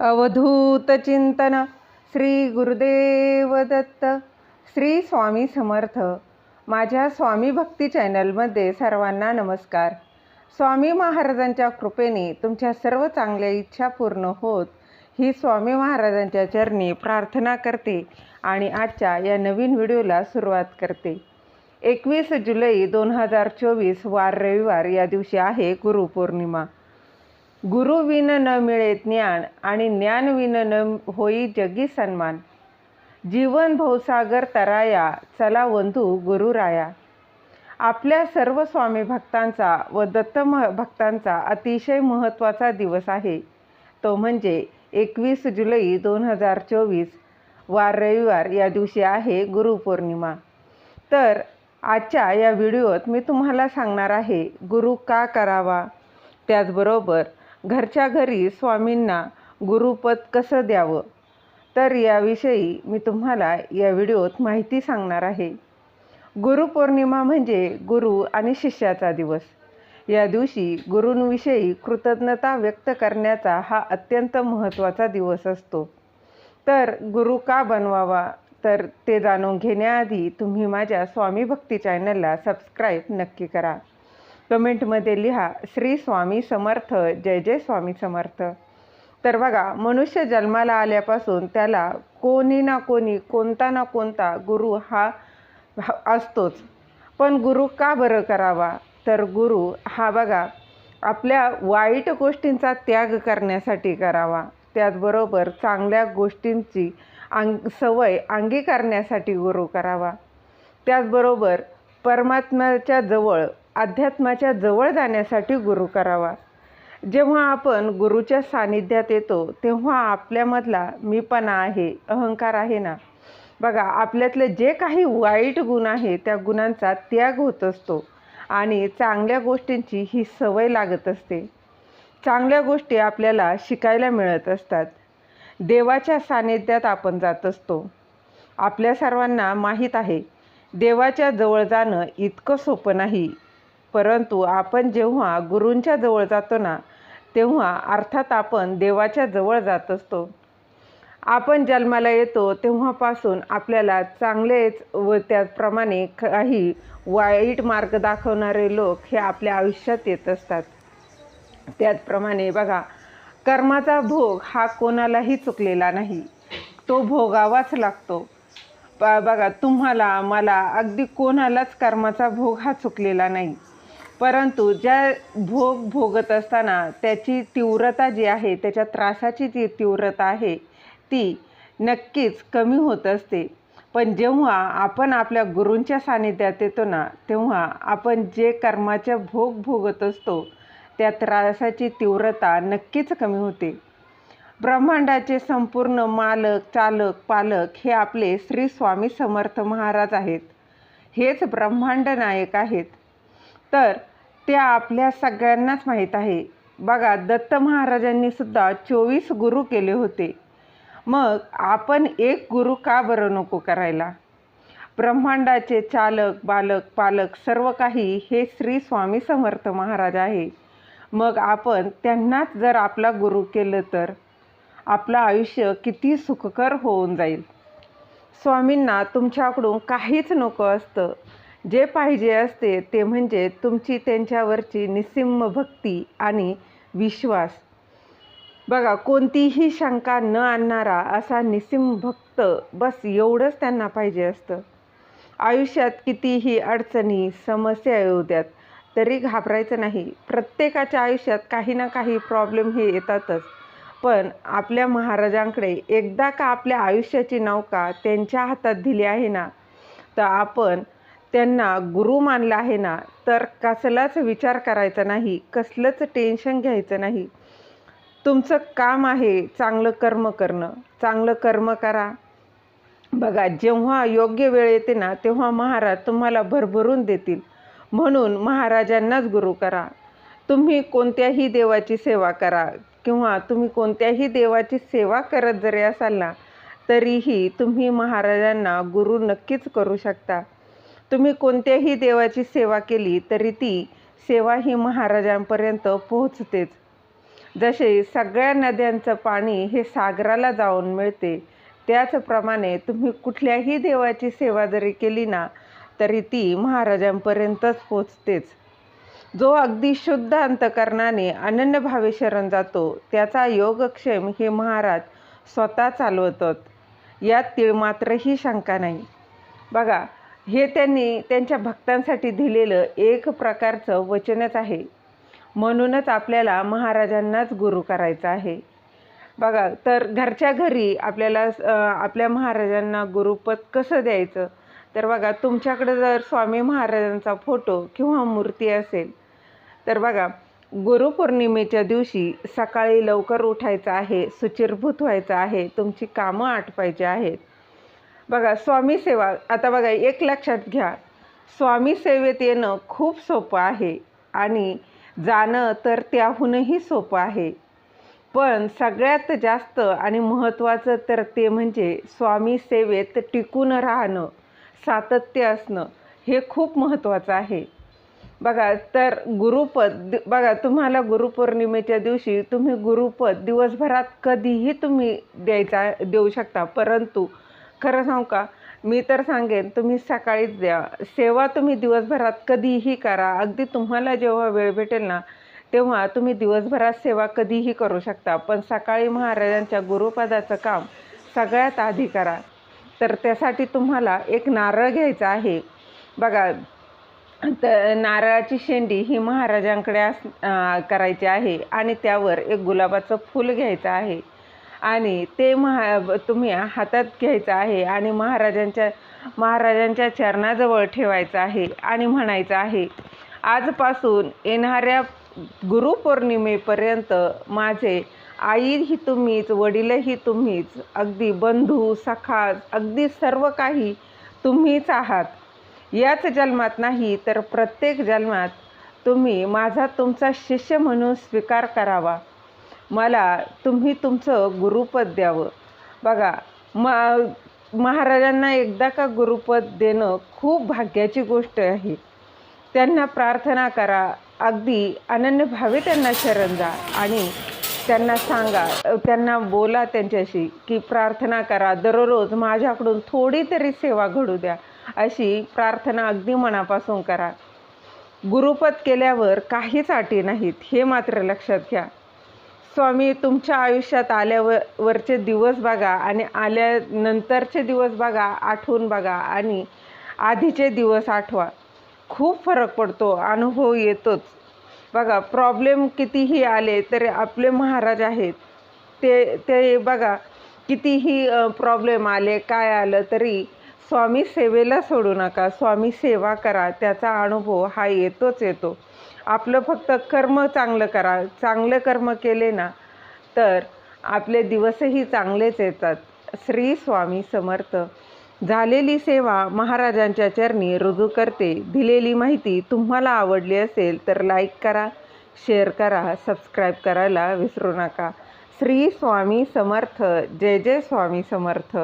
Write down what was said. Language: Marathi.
अवधूत चिंतन श्री गुरुदेव दत्त श्री स्वामी समर्थ. माझ्या स्वामी भक्ती चॅनलमध्ये सर्वांना नमस्कार. स्वामी महाराजांच्या कृपेने तुमच्या सर्व चांगल्या इच्छा पूर्ण होत ही स्वामी महाराजांच्या चरणी प्रार्थना करते आणि आजच्या या नवीन व्हिडिओला सुरुवात करते. एकवीस जुलै दोन हजार चोवीस वार रविवार या दिवशी आहे गुरुपौर्णिमा. गुरुविन न मिळे ज्ञान आणि ज्ञानविन न होई जगी सन्मान. जीवन भवसागर तराया चला वंधू गुरुराया. आपल्या सर्व स्वामी भक्तांचा व दत्त मह भक्तांचा अतिशय महत्त्वाचा दिवस आहे. तो म्हणजे एकवीस जुलै दोन हजार चोवीस वार रविवार या दिवशी आहे गुरुपौर्णिमा. तर आजच्या या व्हिडिओत मी तुम्हाला सांगणार आहे गुरु का करावा? त्याचबरोबर घरच्या घरी स्वामींना गुरुपद कसं द्यावं? तर याविषयी मी तुम्हाला या व्हिडिओत माहिती सांगणार आहे. गुरुपौर्णिमा म्हणजे गुरु आणि शिष्याचा दिवस. या दिवशी गुरूंविषयी कृतज्ञता व्यक्त करण्याचा हा अत्यंत महत्त्वाचा दिवस असतो. तर गुरु का बनवावा? तर ते जाणून घेण्याआधी तुम्ही माझ्या स्वामी भक्ती चॅनलला सबस्क्राईब नक्की करा. कमेंटमध्ये लिहा श्री स्वामी समर्थ जय जय स्वामी समर्थ. तर बघा मनुष्य जन्माला आल्यापासून त्याला कोणी ना कोणी कोणता ना कोणता गुरु हा असतोच. पण गुरु का बरं करावा? तर गुरु हा बघा आपल्या वाईट गोष्टींचा त्याग करण्यासाठी करावा. त्याचबरोबर चांगल्या गोष्टींची अंग सवय अंगीकारण्यासाठी गुरु करावा. त्याचबरोबर परमात्म्याच्या जवळ अध्यात्माच्या जवळ जाण्यासाठी गुरु करावा. जेव्हा आपण गुरुच्या सानिध्यात येतो तेव्हा आपल्यामधला मीपणा आहे अहंकार आहे ना? बघा आपल्यातले जे काही वाईट गुण आहे त्या गुणांचा त्याग होत असतो आणि चांगल्या गोष्टींची ही सवय लागत असते. चांगल्या गोष्टी आपल्याला शिकायला मिळत असतात. देवाच्या सानिध्यात आपण जात असतो. आपल्या सर्वांना माहीत आहे देवाच्या जवळ जाणं इतकं सोपं नाही. परंतु आपण जेव्हा गुरूंच्या जवळ जातो ना तेव्हा अर्थात आपण देवाच्या जवळ जात असतो. आपण जन्माला येतो तेव्हापासून आपल्याला चांगलेच व त्याचप्रमाणे काही वाईट मार्ग दाखवणारे लोक हे आपल्या आयुष्यात येत असतात. त्याचप्रमाणे बघा कर्माचा भोग हा कोणालाही चुकलेला नाही. तो भोगावाच लागतो. बघा तुम्हाला मला अगदी कोणालाच कर्माचा भोग हा चुकलेला नाही. परंतु ज्या भोग भोगत असताना त्याची तीव्रता जी आहे त्याच्या त्रासाची जी तीव्रता आहे ती नक्कीच कमी होत असते. पण जेव्हा आपण आपल्या गुरूंच्या सानिध्यात येतो ना तेव्हा आपण जे कर्माच्या भोग भोगत असतो त्या त्रासाची तीव्रता नक्कीच कमी होते. ब्रह्मांडाचे संपूर्ण मालक चालक पालक हे आपले श्री स्वामी समर्थ महाराज आहेत. हेच ब्रह्मांड नायक आहेत. तर त्या आपल्या सगळ्यांनाच माहीत आहे. बघा दत्त महाराजांनी सुद्धा चोवीस गुरु केले होते. मग आपण एक गुरु का बरं नको करायला? ब्रह्मांडाचे चालक बालक पालक सर्व काही हे श्री स्वामी समर्थ महाराज आहे. मग आपण त्यांनाच जर आपला गुरु केलं तर? आपलं आयुष्य किती सुखकर होऊन जाईल. स्वामींना तुमच्याकडून काहीच नको असतं. जे पाहिजे असते ते म्हणजे तुमची त्यांच्यावरची निसिम्म भक्ती आणि विश्वास. बघा कोणतीही शंका न आणणारा असा निसिम भक्त बस एवढंच त्यांना पाहिजे असतं. आयुष्यात कितीही अडचणी समस्या येऊ द्यात तरी घाबरायचं नाही. प्रत्येकाच्या आयुष्यात काही ना काही प्रॉब्लेम हे येतातच. पण आपल्या महाराजांकडे एकदा का आपल्या आयुष्याची नौका त्यांच्या हातात दिली आहे ना तर आपण त्यांना गुरु मानला आहे ना तर कसलाच विचार करायचा नाही कसलंच टेन्शन घ्यायचं नाही. तुमचं काम आहे चांगलं कर्म करणं चांगलं कर्म करा. बघा जेव्हा योग्य वेळ येते ना तेव्हा महाराज तुम्हाला भरभरून देतील. म्हणून महाराजांनाच गुरु करा. तुम्ही कोणत्याही देवाची सेवा करा किंवा तुम्ही कोणत्याही देवाची सेवा करत जरी असाल ना तरीही तुम्ही महाराजांना गुरु नक्कीच करू शकता. तुम्ही कोणत्याही देवाची सेवा केली तरी ती सेवा ही महाराजांपर्यंत पोहोचतेच. जसे सगळ्या नद्यांचं पाणी हे सागराला जाऊन मिळते त्याचप्रमाणे तुम्ही कुठल्याही देवाची सेवा जरी केली ना तरी ती महाराजांपर्यंतच पोचतेच जो अगदी शुद्ध अंतकरणाने अनन्यभावे शरण जातो त्याचा योगक्षेम हे महाराज स्वतः चालवतात. यात तिळमात्रही शंका नाही. बघा हे त्यांनी त्यांच्या भक्तांसाठी दिलेलं एक प्रकारचं वचनच आहे. म्हणूनच आपल्याला महाराजांनाच गुरु करायचं आहे. बघा तर घरच्या घरी आपल्याला आपल्या महाराजांना गुरुपद कसं द्यायचं? तर बघा तुमच्याकडे जर स्वामी महाराजांचा फोटो किंवा मूर्ती असेल तर बघा गुरुपौर्णिमेच्या दिवशी सकाळी लवकर उठायचं आहे सुचिरभूत व्हायचं आहे तुमची कामं आटपायची आहेत. बघा स्वामी सेवा आता बघा एक लक्षात घ्या. स्वामी सेवेत येणं खूप सोपं आहे आणि जाणं तर त्याहूनही सोपं आहे. पण सगळ्यात जास्त आणि महत्त्वाचं तर ते म्हणजे स्वामी सेवेत टिकून राहणं सातत्य असणं हे खूप महत्त्वाचं आहे. बघा तर गुरुपद बघा तुम्हाला गुरुपौर्णिमेच्या दिवशी तुम्ही गुरुपद दिवसभरात कधीही तुम्ही द्यायचा देऊ शकता. परंतु खरं सांगू का? मी तर सांगेन तुम्ही सकाळीच द्या. सेवा तुम्ही दिवसभरात कधीही करा. अगदी तुम्हाला जेव्हा वेळ भेटेल ना तेव्हा तुम्ही दिवसभरात सेवा कधीही करू शकता. पण सकाळी महाराजांच्या गुरुपदाचं काम सगळ्यात आधी करा. तर त्यासाठी तुम्हाला एक नारळ घ्यायचा आहे. बघा तर नारळाची शेंडी ही महाराजांकडे अस करायची आहे आणि त्यावर एक गुलाबाचं फूल घ्यायचं आहे. आणि ते महा तुम्ही हातात घ्यायचं आहे आणि महाराजांच्या महाराजांच्या चरणाजवळ ठेवायचं आहे आणि म्हणायचं आहे आजपासून येणाऱ्या गुरुपौर्णिमेपर्यंत माझे आईही तुम्हीच वडीलही तुम्हीच अगदी बंधू सखा अगदी सर्व काही तुम्हीच आहात. याच जन्मात नाही तर प्रत्येक जन्मात तुम्ही माझा तुमचा शिष्य म्हणून स्वीकार करावा. मला तुम्ही तुमचं गुरुपद द्यावं. बघा म महाराजांना एकदा का गुरुपद देणं खूप भाग्याची गोष्ट आहे. त्यांना प्रार्थना करा. अगदी अनन्य भावे त्यांना शरण जा आणि त्यांना सांगा त्यांना बोला त्यांच्याशी की प्रार्थना करा. दररोज माझ्याकडून थोडी तरी सेवा घडू द्या. अशी प्रार्थना अगदी मनापासून करा. गुरुपद केल्यावर काहीच अटी नाहीत हे मात्र लक्षात घ्या. स्वामी तुमच्या आयुष्यात आल्यावर वरचे दिवस बघा आणि आल्यानंतरचे दिवस बघा आठवून बघा आणि आधीचे दिवस आठवा. खूप फरक पडतो अनुभव येतोच. बघा प्रॉब्लेम कितीही आले तरी आपले महाराज आहेत. ते ते बघा कितीही प्रॉब्लेम आले काय आलं तरी स्वामी सेवेला सोडू नका. स्वामी सेवा करा त्याचा अनुभव हा येतोच येतो. आपलं फक्त कर्म चांगलं करा चांगलं कर्म केले ना तर आपले दिवसही चांगलेच येतात. श्री स्वामी समर्थ. झालेली सेवा महाराजांच्या चरणी रुजू करते. दिलेली माहिती तुम्हाला आवडली असेल तर लाईक करा शेअर करा सबस्क्राईब करायला विसरू नका. श्री स्वामी समर्थ. जय जय स्वामी समर्थ.